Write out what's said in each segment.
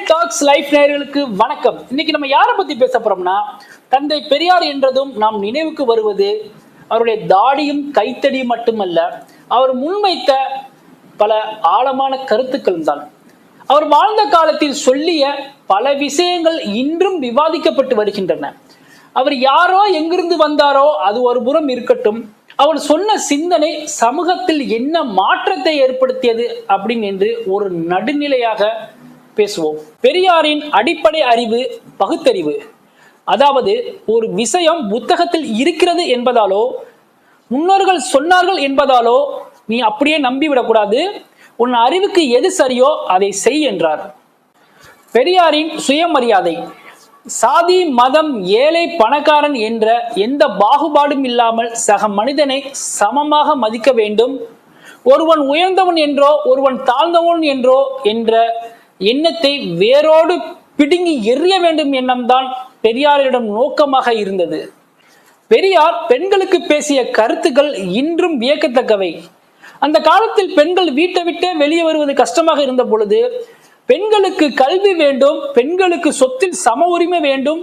Dog's life நேயர்களுக்கு வணக்கம். இன்னைக்கு நம்ம யாரை பத்தி பேச போறோம்னா தந்தை பெரியார் என்றதும் நாம் நினைவுக்கு வருவது அவருடைய தாடியும் கைத்தடியும் மட்டுமல்ல அவர் முன்வைத்த பல ஆழமான கருத்துக்களும் தான். அவர் வாழ்ந்த காலத்தில் சொல்லிய பல விஷயங்கள் இன்றும் விவாதிக்கப்பட்டு வருகின்றன. அவர் யாரோ எங்கிருந்து வந்தாரோ அது ஒரு புறம் இருக்கட்டும். அவர் சொன்ன சிந்தனை சமூகத்தில் என்ன மாற்றத்தை ஏற்படுத்தியது அப்படின்னு என்று ஒரு நடுநிலையாக பேசுவோம். பெரியாரின் அடிப்படை அறிவு பகுத்தறிவு. அதாவது ஒரு விஷயம் புத்தகத்தில் இருக்கிறது என்பதாலோ முன்னோர்கள் சொன்னார்கள் என்பதாலோ நீ அப்படியே நம்பிவிடக்கூடாது. உன் அறிவுக்கு எது சரியோ அதை செய் என்றார். பெரியாரின் சுயமரியாதை சாதி மதம் ஏழை பணக்காரன் என்ற எந்த பாகுபாடும் இல்லாமல் சக மனிதனை சமமாக மதிக்க வேண்டும். ஒருவன் உயர்ந்தவன் என்றோ ஒருவன் தாழ்ந்தவன் என்றோ என்ற எண்ணத்தை வேரோடு பிடுங்கி எறிய வேண்டும் எண்ணம்தான் பெரியாரிடம் நோக்கமாக இருந்தது. பெரியார் பெண்களுக்கு பேசிய கருத்துக்கள் இன்றும் வியக்கத்தக்கவை. அந்த காலத்தில் பெண்கள் வீட்டை விட்டே வெளியே வருவது கஷ்டமாக இருந்த பொழுது பெண்களுக்கு கல்வி வேண்டும் பெண்களுக்கு சொத்தில் சம உரிமை வேண்டும்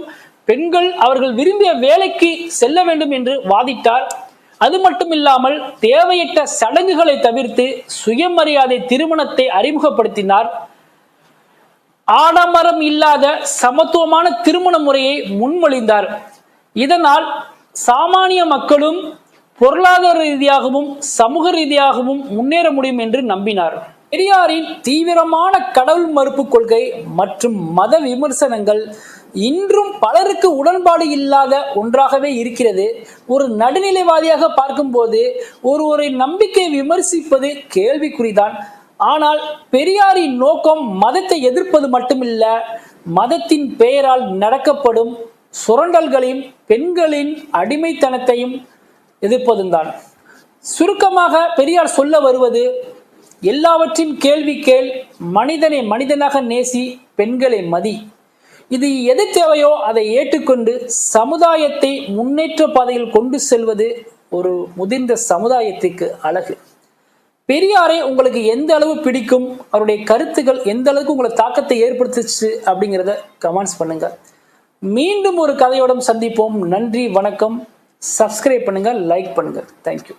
பெண்கள் அவர்கள் விரும்பிய வேலைக்கு செல்ல வேண்டும் என்று வாதிட்டார். அது மட்டும் இல்லாமல் தேவையற்ற சடங்குகளை தவிர்த்து சுயமரியாதை திருமணத்தை அறிமுகப்படுத்தினார். ஆடம்பரம் இல்லாத சமத்துவமான திருமண முறையை முன்மொழிந்தார். இதனால் சாமானிய மக்களும் பொருளாதார ரீதியாகவும் சமூக ரீதியாகவும் முன்னேற முடியும் என்று நம்பினார். பெரியாரின் தீவிரமான கடவுள் மறுப்பு கொள்கை மற்றும் மத விமர்சனங்கள் இன்றும் பலருக்கு உடன்பாடு இல்லாத ஒன்றாகவே இருக்கிறது. ஒரு நடுநிலைவாதியாக பார்க்கும்போது ஒருவரின் நம்பிக்கை விமர்சிப்பது கேள்விக்குறிதான். ஆனால் பெரியாரின் நோக்கம் மதத்தை எதிர்ப்பது மட்டுமில்ல மதத்தின் பெயரால் நடக்கப்படும் சுரண்டல்களையும் பெண்களின் அடிமைத்தனத்தையும் எதிர்ப்பதும் தான் சுருக்கமாக பெரியார் சொல்ல வருவது எல்லாவற்றின் கேள்வி கேள் மனிதனை மனிதனாக நேசி பெண்களை மதி. இது எது தேவையோ அதை ஏற்றுக்கொண்டு சமுதாயத்தை முன்னேற்ற பாதையில் கொண்டு செல்வது ஒரு முதிர்ந்த சமுதாயத்துக்கு அழகு. பெரியாரை உங்களுக்கு எந்த அளவு பிடிக்கும்? அவருடைய கருத்துக்கள் எந்த அளவுக்கு உங்களை தாக்கத்தை ஏற்படுத்துச்சு அப்படிங்கிறத கமெண்ட்ஸ் பண்ணுங்க. மீண்டும் ஒரு கதையோட சந்திப்போம். நன்றி வணக்கம். சப்ஸ்கிரைப் பண்ணுங்க லைக் பண்ணுங்க. தேங்க்யூ